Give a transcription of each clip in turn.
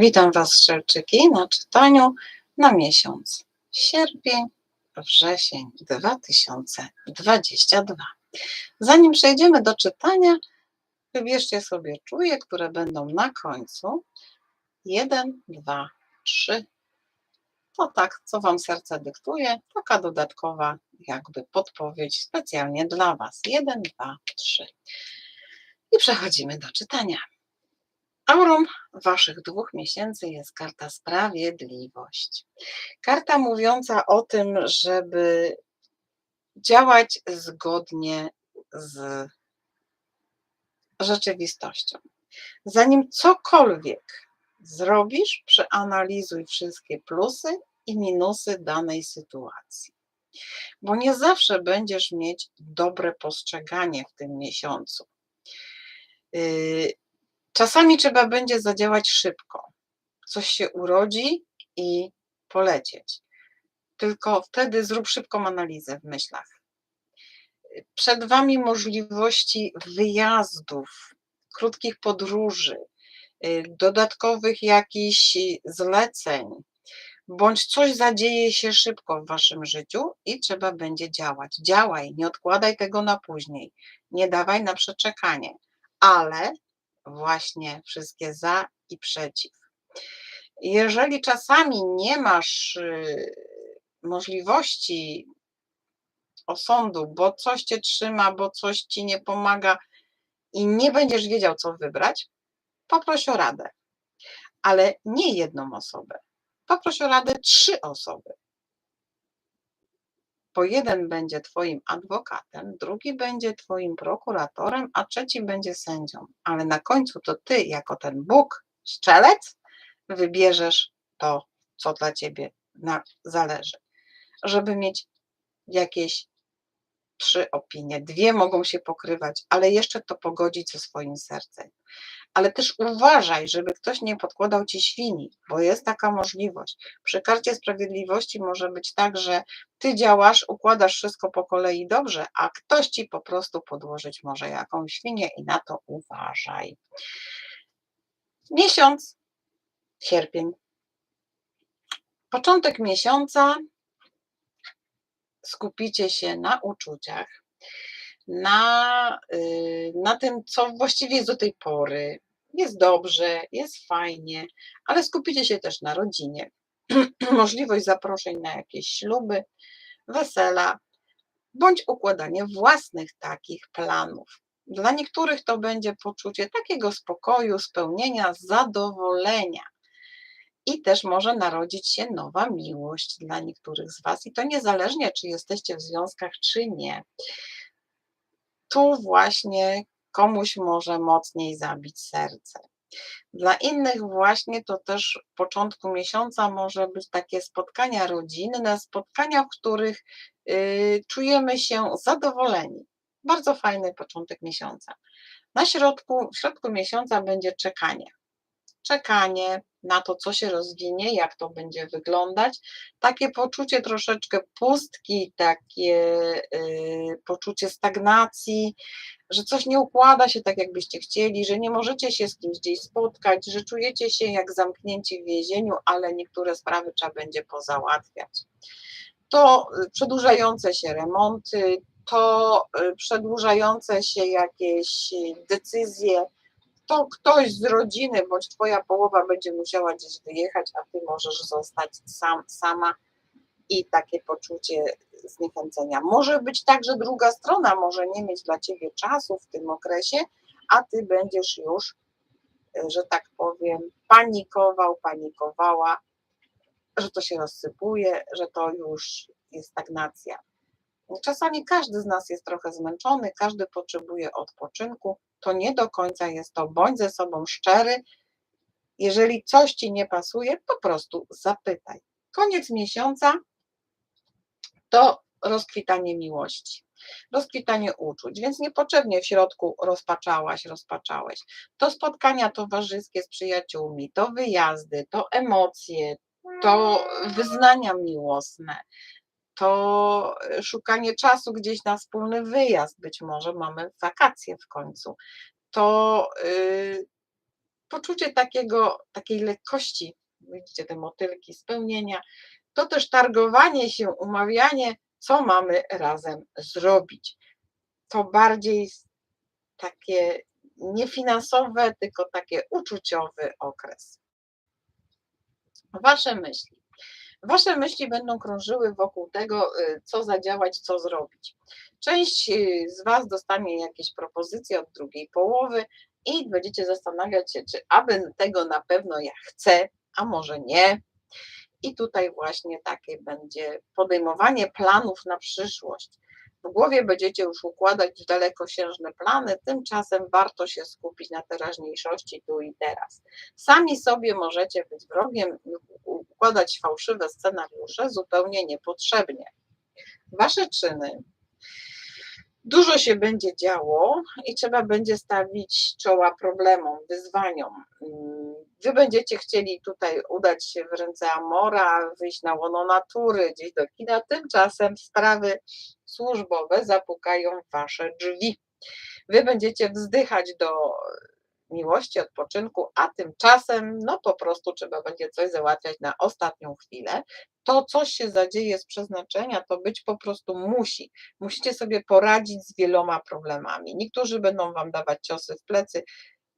Witam Was, Strzelczyki, na czytaniu na miesiąc sierpień, wrzesień 2022. Zanim przejdziemy do czytania, wybierzcie sobie czuje, które będą na końcu. Jeden, dwa, trzy. To tak, co Wam serce dyktuje, taka dodatkowa jakby podpowiedź specjalnie dla Was. Jeden, dwa, trzy. I przechodzimy do czytania. Aurą waszych dwóch miesięcy jest karta Sprawiedliwość. Karta mówiąca o tym, żeby działać zgodnie z rzeczywistością. Zanim cokolwiek zrobisz, przeanalizuj wszystkie plusy i minusy danej sytuacji. Bo nie zawsze będziesz mieć dobre postrzeganie w tym miesiącu. Yy, Czasami trzeba będzie zadziałać szybko. Coś się urodzi i polecieć. Tylko wtedy zrób szybką analizę w myślach. Przed Wami możliwości wyjazdów, krótkich podróży, y, dodatkowych jakichś zleceń, bądź coś zadzieje się szybko w Waszym życiu i trzeba będzie działać. Działaj, nie odkładaj tego na później, nie dawaj na przeczekanie, ale właśnie wszystkie za i przeciw. Jeżeli czasami nie masz y, możliwości osądu, bo coś cię trzyma, bo coś ci nie pomaga i nie będziesz wiedział, co wybrać, poproś o radę. Ale nie jedną osobę. Poproś o radę trzy osoby bo jeden będzie Twoim adwokatem, drugi będzie Twoim prokuratorem, a trzeci będzie sędzią. Ale na końcu to Ty, jako ten Bóg, strzelec, wybierzesz to, co dla Ciebie zależy. Żeby mieć jakieś trzy opinie, dwie mogą się pokrywać, ale jeszcze to pogodzić ze swoim sercem ale też uważaj, żeby ktoś nie podkładał ci świni, bo jest taka możliwość. Przy karcie sprawiedliwości może być tak, że ty działasz, układasz wszystko po kolei dobrze, a ktoś ci po prostu podłożyć może jakąś świnię i na to uważaj. Miesiąc, sierpień. Początek miesiąca skupicie się na uczuciach, na, y, na tym, co właściwie jest do tej pory, jest dobrze, jest fajnie, ale skupicie się też na rodzinie. Możliwość zaproszeń na jakieś śluby, wesela, bądź układanie własnych takich planów. Dla niektórych to będzie poczucie takiego spokoju, spełnienia, zadowolenia. I też może narodzić się nowa miłość dla niektórych z Was, i to niezależnie, czy jesteście w związkach, czy nie. Tu właśnie komuś może mocniej zabić serce. Dla innych właśnie to też w początku miesiąca może być takie spotkania rodzinne, spotkania, w których y, czujemy się zadowoleni. Bardzo fajny początek miesiąca. Na środku, w środku miesiąca będzie czekanie. Czekanie na to, co się rozwinie, jak to będzie wyglądać. Takie poczucie troszeczkę pustki, takie y, poczucie stagnacji, że coś nie układa się tak, jakbyście chcieli, że nie możecie się z kimś gdzieś spotkać, że czujecie się jak zamknięci w więzieniu, ale niektóre sprawy trzeba będzie pozałatwiać. To y, przedłużające się remonty, to y, przedłużające się jakieś decyzje, to ktoś z rodziny bądź twoja połowa będzie musiała gdzieś wyjechać, a ty możesz zostać sam, sama i takie poczucie zniechęcenia. Może być tak, że druga strona może nie mieć dla ciebie czasu w tym okresie, a ty będziesz już, e, że tak powiem, panikował, panikowała, że to się rozsypuje, że to już jest stagnacja. Czasami każdy z nas jest trochę zmęczony, każdy potrzebuje odpoczynku. To nie do końca jest to. Bądź ze sobą szczery. Jeżeli coś ci nie pasuje, po prostu zapytaj. Koniec miesiąca to rozkwitanie miłości, rozkwitanie uczuć, więc niepotrzebnie w środku rozpaczałaś, rozpaczałeś. To spotkania towarzyskie z przyjaciółmi, to wyjazdy, to emocje, to wyznania miłosne, to szukanie czasu gdzieś na wspólny wyjazd, być może mamy wakacje w końcu, to yy, poczucie takiego, takiej lekkości, widzicie te motylki, spełnienia, to też targowanie się, umawianie, co mamy razem zrobić. To bardziej takie niefinansowe, tylko takie uczuciowy okres. Wasze myśli. Wasze myśli będą krążyły wokół tego, y, co zadziałać, co zrobić. Część y, z Was dostanie jakieś propozycje od drugiej połowy i będziecie zastanawiać się, czy aby tego na pewno ja chcę, a może nie. I tutaj właśnie takie będzie podejmowanie planów na przyszłość. W głowie będziecie już układać dalekosiężne plany, tymczasem warto się skupić na teraźniejszości tu i teraz. Sami sobie możecie być wrogiem, układać fałszywe scenariusze zupełnie niepotrzebnie. Wasze czyny Dużo się będzie działo i trzeba będzie stawić czoła problemom, wyzwaniom. Mm, wy będziecie chcieli tutaj udać się w ręce Amora, wyjść na łono natury, gdzieś do kina, tymczasem sprawy służbowe zapukają wasze drzwi. Wy będziecie wzdychać do miłości, odpoczynku, a tymczasem no po prostu trzeba będzie coś załatwiać na ostatnią chwilę. To coś się zadzieje z przeznaczenia, to być po prostu musi. Musicie sobie poradzić z wieloma problemami. Niektórzy będą wam dawać ciosy w plecy,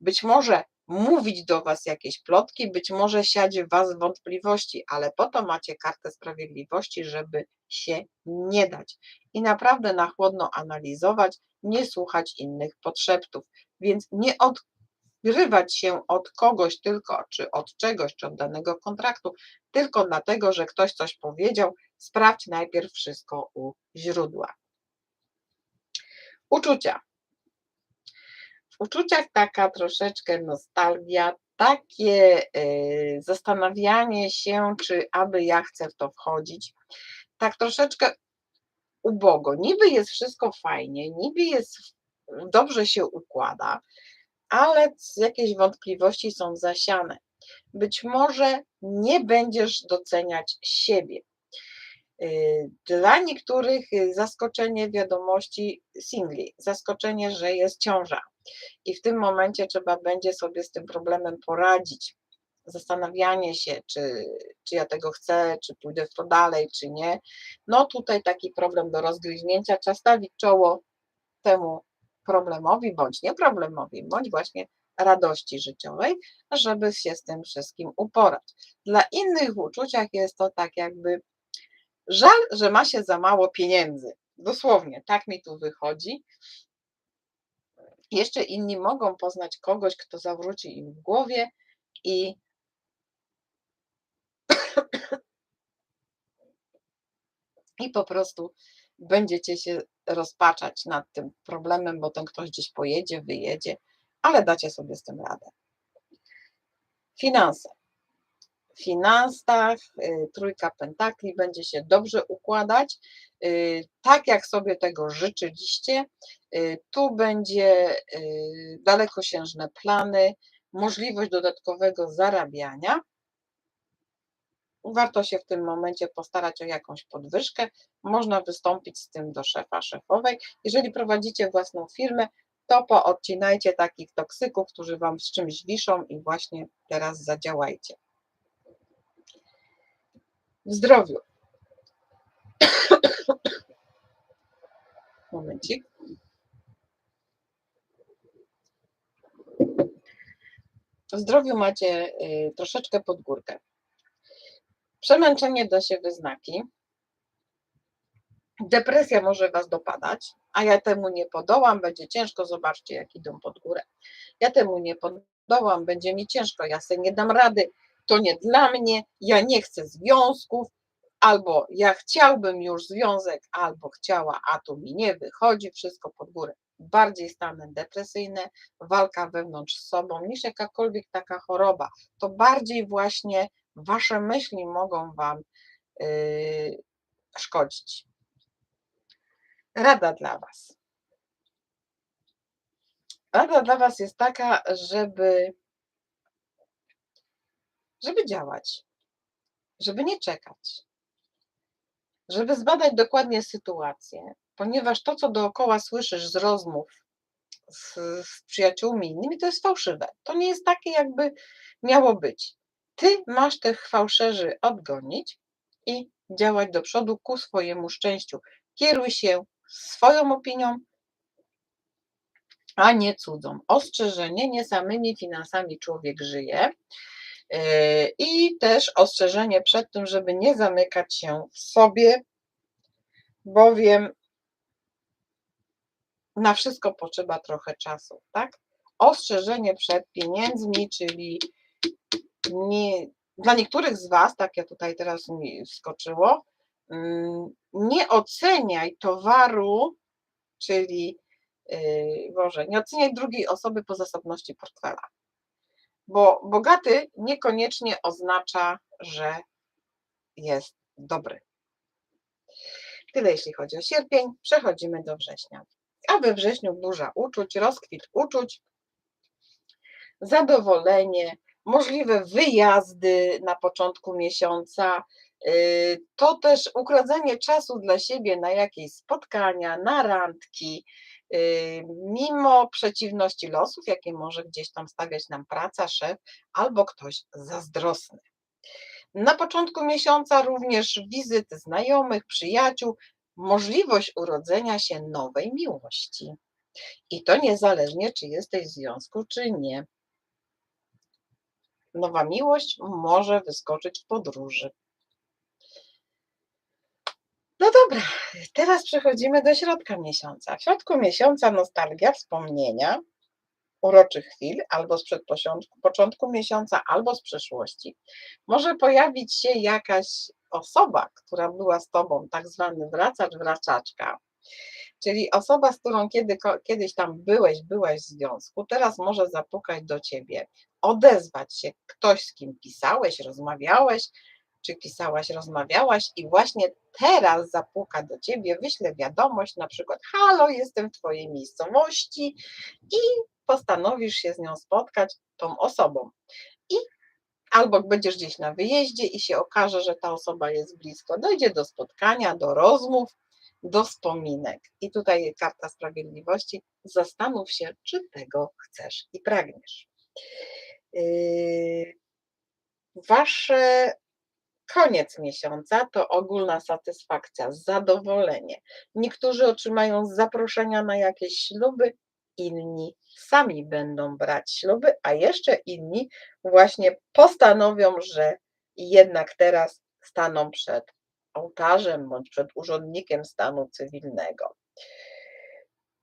być może mówić do was jakieś plotki, być może siać w was wątpliwości, ale po to macie kartę sprawiedliwości, żeby się nie dać i naprawdę na chłodno analizować, nie słuchać innych podszeptów. Więc nie od zrywać się od kogoś tylko, czy od czegoś, czy od danego kontraktu, tylko dlatego, że ktoś coś powiedział, sprawdź najpierw wszystko u źródła. Uczucia. Uczuciach taka troszeczkę nostalgia, takie y, zastanawianie się, czy aby ja chcę w to wchodzić. Tak troszeczkę ubogo. Niby jest wszystko fajnie, niby jest dobrze się układa, ale jakieś wątpliwości są zasiane. Być może nie będziesz doceniać siebie. Y, dla niektórych y, zaskoczenie wiadomości singli, zaskoczenie, że jest ciąża. I w tym momencie trzeba będzie sobie z tym problemem poradzić. Zastanawianie się, czy, czy ja tego chcę, czy pójdę w to dalej, czy nie. No tutaj taki problem do rozgryźnięcia. Trzeba stawić czoło temu problemowi, bądź nie problemowi, bądź właśnie radości życiowej, żeby się z tym wszystkim uporać. Dla innych w uczuciach jest to tak jakby żal, że ma się za mało pieniędzy. Dosłownie, tak mi tu wychodzi. Jeszcze inni mogą poznać kogoś, kto zawróci im w głowie i i po prostu będziecie się rozpaczać nad tym problemem, bo ten ktoś gdzieś pojedzie, wyjedzie, ale dacie sobie z tym radę. Finanse. Finansach y, trójka pentakli będzie się dobrze układać, y, tak jak sobie tego życzyliście. Y, tu będzie dalekosiężne plany, możliwość dodatkowego zarabiania warto się w tym momencie postarać o jakąś podwyżkę. Można wystąpić z tym do szefa, szefowej. Jeżeli prowadzicie własną firmę, to poodcinajcie takich toksyków, którzy Wam z czymś wiszą i właśnie teraz zadziałajcie. Zdrowiu. Momencik. W zdrowiu macie y, troszeczkę pod górkę. Przemęczenie da się wyznaki. Depresja może Was dopadać, a ja temu nie podołam, będzie ciężko, zobaczcie jak idą pod górę. Ja temu nie podołam, będzie mi ciężko, ja sobie nie dam rady, to nie dla mnie, ja nie chcę związków, albo ja chciałbym już związek, albo chciała, a tu mi nie wychodzi, wszystko pod górę. Bardziej stany depresyjne, walka wewnątrz z sobą niż jakakolwiek taka choroba. To bardziej właśnie wasze myśli mogą wam yy, szkodzić. Rada dla was. Rada dla was jest taka, żeby żeby działać, żeby nie czekać, żeby zbadać dokładnie sytuację, ponieważ to, co dookoła słyszysz z rozmów z, z przyjaciółmi innymi, to jest fałszywe. To nie jest takie, jakby miało być. Ty masz tych fałszerzy odgonić i działać do przodu ku swojemu szczęściu. Kieruj się swoją opinią, a nie cudzą. Ostrzeżenie, nie samymi finansami człowiek żyje. I też ostrzeżenie przed tym, żeby nie zamykać się w sobie, bowiem na wszystko potrzeba trochę czasu, tak? Ostrzeżenie przed pieniędzmi, czyli nie, dla niektórych z Was, tak ja tutaj teraz mi wskoczyło, mm, nie oceniaj towaru, czyli yy, Boże, nie oceniaj drugiej osoby po zasobności portfela. Bo bogaty niekoniecznie oznacza, że jest dobry. Tyle jeśli chodzi o sierpień. Przechodzimy do września. A we wrześniu burza uczuć, rozkwit uczuć, zadowolenie, możliwe wyjazdy na początku miesiąca, yy, to też ukradzenie czasu dla siebie na jakieś spotkania, na randki, mimo przeciwności losów, jakie może gdzieś tam stawiać nam praca, szef albo ktoś zazdrosny. Na początku miesiąca również wizyty znajomych, przyjaciół, możliwość urodzenia się nowej miłości. I to niezależnie, czy jesteś w związku, czy nie. Nowa miłość może wyskoczyć w podróży. No dobra, teraz przechodzimy do środka miesiąca. W środku miesiąca nostalgia, wspomnienia, uroczych chwil, albo sprzed początku, początku miesiąca, albo z przeszłości. Może pojawić się jakaś osoba, która była z tobą, tak zwany wracacz, wraczaczka, czyli osoba, z którą kiedy, kiedyś tam byłeś, byłeś w związku, teraz może zapukać do ciebie, odezwać się ktoś, z kim pisałeś, rozmawiałeś, czy pisałaś, rozmawiałaś i właśnie teraz zapuka do ciebie, wyśle wiadomość, na przykład halo, jestem w twojej miejscowości i postanowisz się z nią spotkać, tą osobą. I albo będziesz gdzieś na wyjeździe i się okaże, że ta osoba jest blisko, dojdzie do spotkania, do rozmów, do wspominek. I tutaj karta sprawiedliwości, zastanów się, czy tego chcesz i pragniesz. Yy, wasze koniec miesiąca to ogólna satysfakcja, zadowolenie. Niektórzy otrzymają zaproszenia na jakieś śluby, inni sami będą brać śluby, a jeszcze inni właśnie postanowią, że jednak teraz staną przed ołtarzem bądź przed urzędnikiem stanu cywilnego.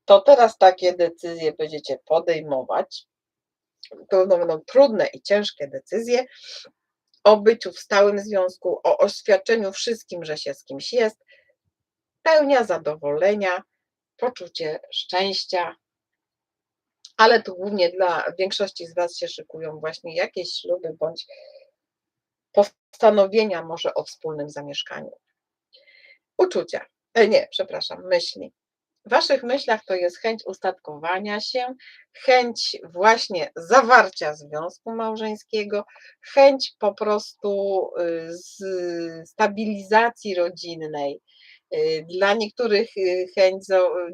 To teraz takie decyzje będziecie podejmować. To będą trudne i ciężkie decyzje o byciu w stałym związku, o oświadczeniu wszystkim, że się z kimś jest, pełnia zadowolenia, poczucie szczęścia, ale to głównie dla większości z Was się szykują właśnie jakieś śluby bądź postanowienia może o wspólnym zamieszkaniu. Uczucia, e, nie, przepraszam, myśli. W Waszych myślach to jest chęć ustatkowania się, chęć właśnie zawarcia związku małżeńskiego, chęć po prostu y, stabilizacji rodzinnej, Y, dla niektórych y, chęć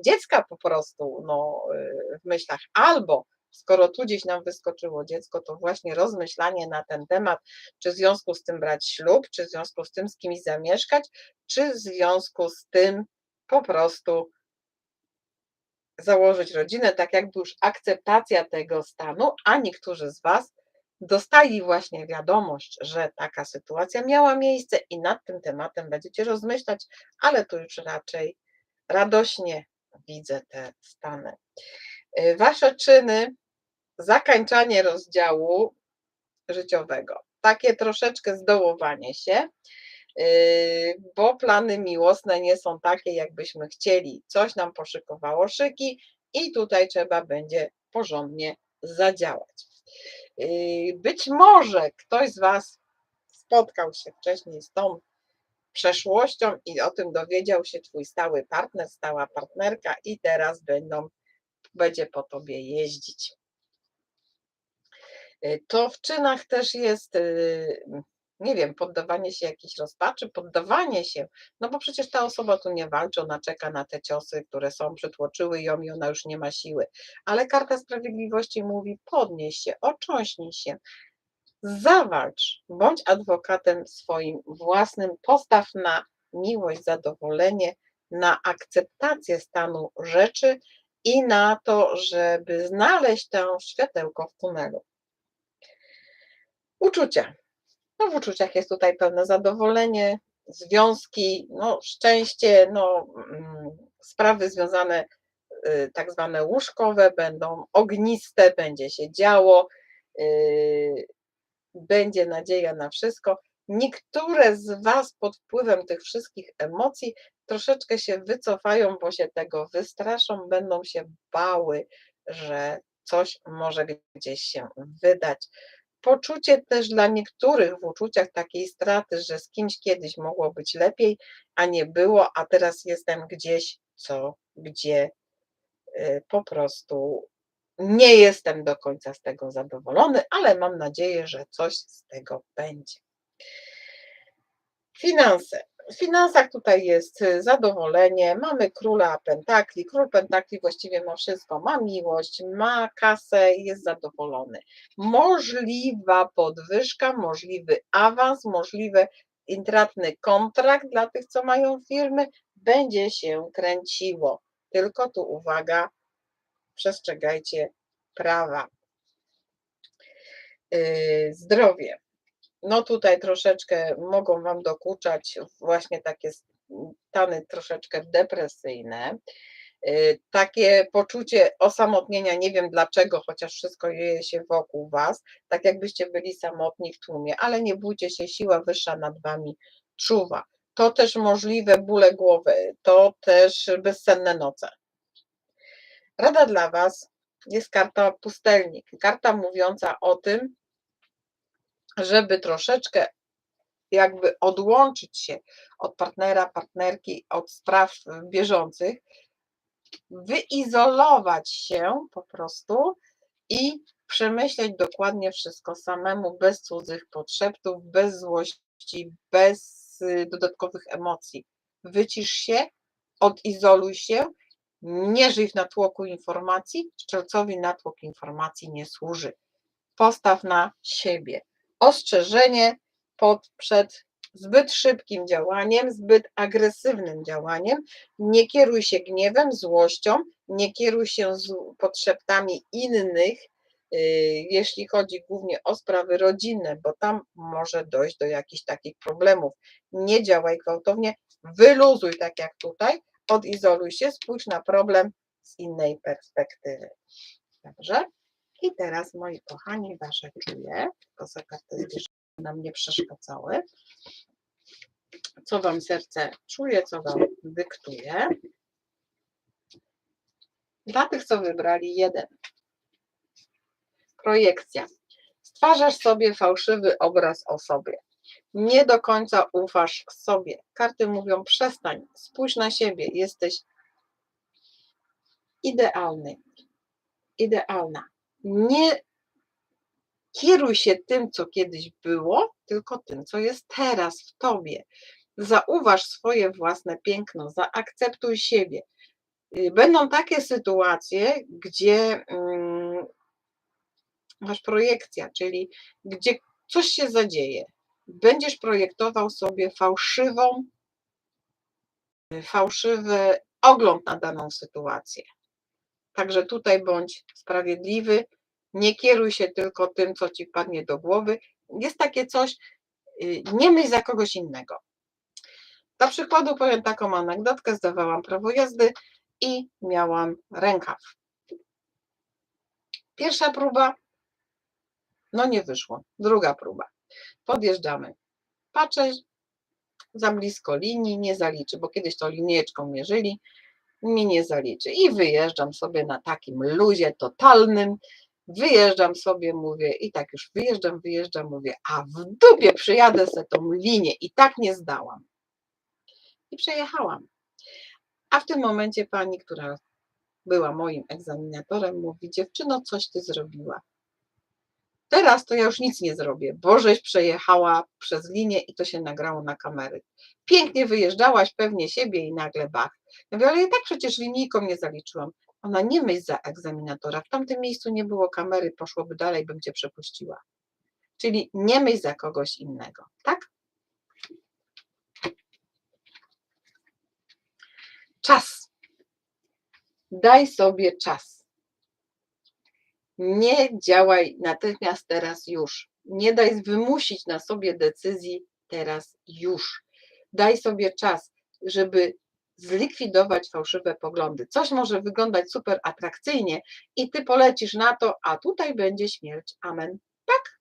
dziecka po prostu no, w myślach, albo skoro tu gdzieś nam wyskoczyło dziecko, to właśnie rozmyślanie na ten temat, czy w związku z tym brać ślub, czy w związku z tym z kimś zamieszkać, czy w związku z tym po prostu założyć rodzinę, tak jakby już akceptacja tego stanu, a niektórzy z Was dostali właśnie wiadomość, że taka sytuacja miała miejsce i nad tym tematem będziecie rozmyślać, ale tu już raczej radośnie widzę te stany. Y, wasze czyny, zakończanie rozdziału życiowego, takie troszeczkę zdołowanie się, bo plany miłosne nie są takie, jakbyśmy chcieli. Coś nam poszykowało szyki i tutaj trzeba będzie porządnie zadziałać. Yy, być może ktoś z Was spotkał się wcześniej z tą przeszłością i o tym dowiedział się Twój stały partner, stała partnerka i teraz będą, będzie po Tobie jeździć. Yy, to w czynach też jest yy, nie wiem, poddawanie się jakiejś rozpaczy, poddawanie się, no bo przecież ta osoba tu nie walczy, ona czeka na te ciosy, które są, przytłoczyły ją i ona już nie ma siły. Ale karta sprawiedliwości mówi: podnieś się, ocząśnij się, zawalcz, bądź adwokatem swoim własnym, postaw na miłość, zadowolenie, na akceptację stanu rzeczy i na to, żeby znaleźć to światełko w tunelu. Uczucia. No w uczuciach jest tutaj pełne zadowolenie, związki, no szczęście, no mm, sprawy związane y, tak zwane łóżkowe będą ogniste, będzie się działo, y, będzie nadzieja na wszystko. Niektóre z Was pod wpływem tych wszystkich emocji troszeczkę się wycofają, bo się tego wystraszą, będą się bały, że coś może gdzieś się wydać. Poczucie też dla niektórych w uczuciach takiej straty, że z kimś kiedyś mogło być lepiej, a nie było, a teraz jestem gdzieś, co, gdzie y, po prostu nie jestem do końca z tego zadowolony, ale mam nadzieję, że coś z tego będzie. Finanse. W finansach tutaj jest y, zadowolenie, mamy króla pentakli, król pentakli właściwie ma wszystko, ma miłość, ma kasę, jest zadowolony. Możliwa podwyżka, możliwy awans, możliwy intratny kontrakt dla tych, co mają firmy, będzie się kręciło. Tylko tu uwaga, przestrzegajcie prawa. Yy, zdrowie. No tutaj troszeczkę mogą Wam dokuczać właśnie takie stany troszeczkę depresyjne. Yy, takie poczucie osamotnienia, nie wiem dlaczego, chociaż wszystko dzieje się wokół Was, tak jakbyście byli samotni w tłumie, ale nie bójcie się, siła wyższa nad Wami czuwa. To też możliwe bóle głowy, to też bezsenne noce. Rada dla Was jest karta pustelnik, karta mówiąca o tym, żeby troszeczkę jakby odłączyć się od partnera, partnerki, od spraw bieżących, wyizolować się po prostu i przemyśleć dokładnie wszystko samemu, bez cudzych podszeptów, bez złości, bez y, dodatkowych emocji. Wycisz się, odizoluj się, nie żyj w natłoku informacji, szczelcowi natłok informacji nie służy. Postaw na siebie ostrzeżenie pod, przed zbyt szybkim działaniem, zbyt agresywnym działaniem. Nie kieruj się gniewem, złością, nie kieruj się z podszeptami innych, y, jeśli chodzi głównie o sprawy rodzinne, bo tam może dojść do jakichś takich problemów. Nie działaj gwałtownie, wyluzuj tak jak tutaj, odizoluj się, spójrz na problem z innej perspektywy. Dobrze? I teraz, moi kochani, wasze czuje, tylko za karty nam nie przeszkadzały. Co wam serce czuje, co wam dyktuje. Dla tych, co wybrali jeden. Projekcja. Stwarzasz sobie fałszywy obraz o sobie. Nie do końca ufasz sobie. Karty mówią: przestań, spójrz na siebie, jesteś idealny, idealna nie kieruj się tym, co kiedyś było, tylko tym, co jest teraz w tobie. Zauważ swoje własne piękno, zaakceptuj siebie. Y, będą takie sytuacje, gdzie mm, masz projekcja, czyli gdzie coś się zadzieje. Będziesz projektował sobie fałszywą, fałszywy ogląd na daną sytuację. Także tutaj bądź sprawiedliwy, nie kieruj się tylko tym, co ci padnie do głowy. Jest takie coś, y, nie myśl za kogoś innego. Dla przykładu powiem taką anegdotkę, zdawałam prawo jazdy i miałam rękaw. Pierwsza próba, no nie wyszło. Druga próba. Podjeżdżamy. Patrzę, za blisko linii, nie zaliczy, bo kiedyś to linieczką mierzyli, mi nie zaliczy. I wyjeżdżam sobie na takim luzie totalnym, wyjeżdżam sobie, mówię, i tak już wyjeżdżam, wyjeżdżam, mówię, a w dupie przyjadę sobie tą linię i tak nie zdałam. I przejechałam. A w tym momencie pani, która była moim egzaminatorem, mówi, dziewczyno, coś ty zrobiła. Teraz to ja już nic nie zrobię, bo żeś przejechała przez linię i to się nagrało na kamery. Pięknie wyjeżdżałaś pewnie siebie i nagle bach. Ja mówię, ale ja tak przecież linijką nie zaliczyłam. Ona nie myśl za egzaminatora. W tamtym miejscu nie było kamery, poszłoby dalej, bym cię przepuściła. Czyli nie myśl za kogoś innego, tak? Czas. Daj sobie czas. Nie działaj natychmiast teraz już. Nie daj wymusić na sobie decyzji teraz już. Daj sobie czas, żeby zlikwidować fałszywe poglądy. Coś może wyglądać super atrakcyjnie i ty polecisz na to, a tutaj będzie śmierć. Amen. Tak?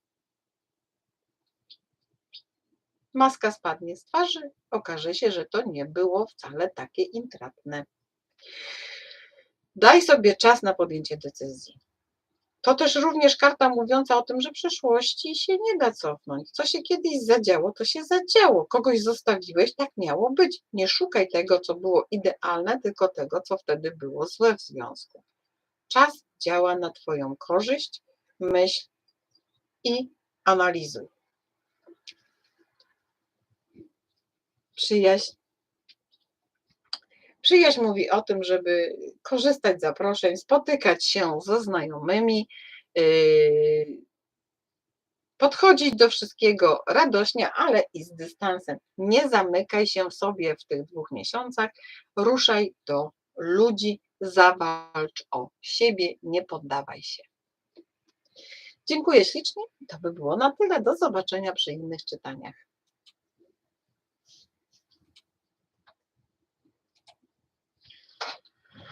Maska spadnie z twarzy, okaże się, że to nie było wcale takie intratne. Daj sobie czas na podjęcie decyzji. To też również karta mówiąca o tym, że przeszłości się nie da cofnąć. Co się kiedyś zadziało, to się zadziało. Kogoś zostawiłeś, tak miało być. Nie szukaj tego, co było idealne, tylko tego, co wtedy było złe w związku. Czas działa na Twoją korzyść, myśl i analizuj. Przyjaźń. Przyjaźń mówi o tym, żeby korzystać z zaproszeń, spotykać się ze znajomymi, yy, podchodzić do wszystkiego radośnie, ale i z dystansem. Nie zamykaj się w sobie w tych dwóch miesiącach, ruszaj do ludzi, zawalcz o siebie, nie poddawaj się. Dziękuję ślicznie. To by było na tyle. Do zobaczenia przy innych czytaniach.